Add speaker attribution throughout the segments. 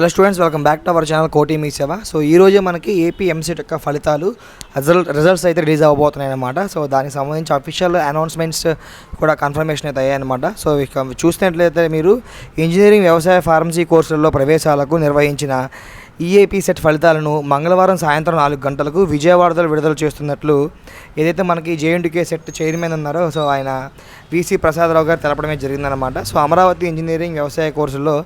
Speaker 1: Hello students welcome back to our channel Koti మీ సేవ so ఈ మనకి ఏపీ ఎంసెట్ యొక్క ఫలితాలు రిజల్ట్ రిజల్ట్స్ అయితే రిలీజ్ అవ్వబోతున్నాయి అనమాట సో దానికి సంబంధించి అఫీషియల్ అనౌన్స్మెంట్స్ కూడా కన్ఫర్మేషన్ అయితే అయ్యాయన్నమాట సో ఇక చూసినట్లయితే మీరు ఇంజనీరింగ్ వ్యవసాయ ఫార్మసీ కోర్సులలో ప్రవేశాలకు నిర్వహించిన ఈఏపీ సెట్ ఫలితాలను మంగళవారం సాయంత్రం నాలుగు గంటలకు విజయవాడలో విడుదల చేస్తున్నట్లు ఏదైతే మనకి జేఎన్టీకే సెట్ చైర్మన్ ఉన్నారో సో ఆయన వీసీ ప్రసాదరావు గారు తెలపడమే జరిగిందనమాట సో అమరావతి ఇంజనీరింగ్ వ్యవసాయ కోర్సుల్లో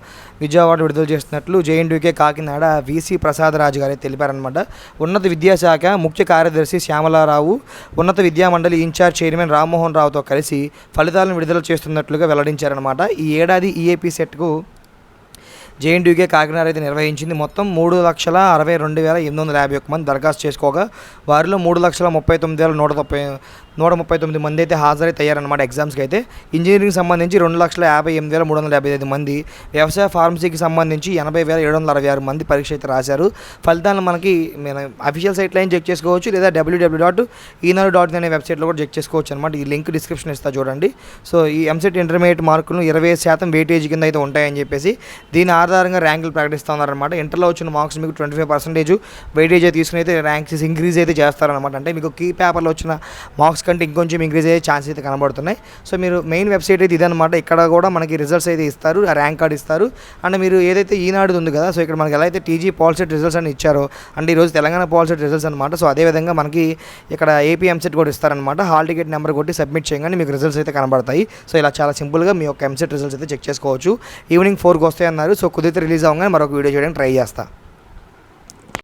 Speaker 1: విజయవాడ విడుదల చేస్తున్నట్లు జేఎన్టీకే కాకినాడ వీసీ ప్రసాదరాజు గారే తెలిపారనమాట ఉన్నత విద్యాశాఖ ముఖ్య కార్యదర్శి శ్యామలారావు ఉన్నత విద్యామండలి ఇన్ఛార్జ్ చైర్మన్ రామ్మోహన్ రావుతో కలిసి ఫలితాలను విడుదల చేస్తున్నట్లుగా వెల్లడించారనమాట ఈ ఏడాది ఈఏపీ సెట్కు జేఎన్టీయూకే కాకినాడ అయితే నిర్వహించింది. మొత్తం మూడు లక్షల అరవై రెండు వేల ఎనిమిది వందల యాభై ఒక్క మంది దరఖాస్తు చేసుకోగా వారిలో మూడు లక్షల ముప్పై తొమ్మిది వేల నూట ముప్పై నూట ముప్పై తొమ్మిది మంది అయితే హాజరైతే అయ్యారన్నమాట ఎగ్జామ్స్కి అయితే. ఇంజనీరింగ్ సంబంధించి రెండు లక్షల యాభై ఎనిమిది వేల మూడు వందల యాభై ఐదు మంది వ్యవసాయ ఫార్మసీకి సంబంధించి ఎనభై వేల ఏడు వందల అరవై ఆరు మంది పరీక్ష అయితే రాశారు. ఫలితాలను మనకి మన అఫీషియల్ సైట్ లైన్ చెక్ చేసుకోవచ్చు లేదా డబ్ల్యూడబ్ల్యూ డాట్ ఈనాడు డాట్ అనే వెబ్సైట్లో కూడా చెక్ చేసుకోవచ్చు అనమాట ఈ లింక్ డిస్క్రిప్షన్ ఇస్తా చూడండి. సో ఈ ఎంసెట్ ఇంటర్మీడియట్ మార్కులు ఇరవై శాతం వెయిటేజ్ కింద అయితే ఉంటాయని చెప్పేసి దీని ఆధారంగా ర్యాంకులు ప్రకటిస్తున్నారనమాట ఇంటర్లో వచ్చిన మార్క్స్ మీకు ట్వంటీ ఫైవ్ పర్సెంటేజ్ వెయిటేజ్ అయితే తీసుకుని అయితే ర్యాంక్స్ ఇంక్రీజ్ అయితే చేస్తారనమాట అంటే మీకు కీ పేపర్లో వచ్చిన మార్క్స్ కంటే ఇంకొంచెం ఇంక్రీజ్ అయ్యే ఛాన్స్ అయితే కనబడుతున్నాయి. సో మీరు మెయిన్ వెబ్సైట్ అయితే ఇదనమాట ఇక్కడ కూడా మనకి రిజల్ట్స్ అయితే ఇస్తారు ఆ ర్యాంక్ కార్డ్ ఇస్తారు. అండ్ మీరు ఏదైతే ఈనాడు ఉంది కదా సో ఇక్కడ మనకి ఎలా అయితే టీజీ పాలిసెట్ రిజల్ట్స్ అని ఇచ్చారో అంటే ఈరోజు తెలంగాణ పాలిసెట్ రిజల్ట్స్ అనమాట సో అదేవిధంగా మనకి ఇక్కడ ఏపీ ఎంసెట్ కూడా ఇస్తారనమాట హాల్ టికెట్ నెంబర్ కొట్టి సబ్మిట్ చేయగానే మీకు రిజల్ట్స్ అయితే కనబడతాయి. సో ఇలా చాలా సింపుల్గా మీ యొక్క ఎంసెట్ రిజల్ట్స్ అయితే చెక్ చేసుకోవచ్చు. ఈవినింగ్ ఫోర్కి వస్తాయి అన్నారు సో కుదిరితే రిలీజ్ అవ్వగానే మరొక వీడియో చేయడానికి ట్రై చేస్తాను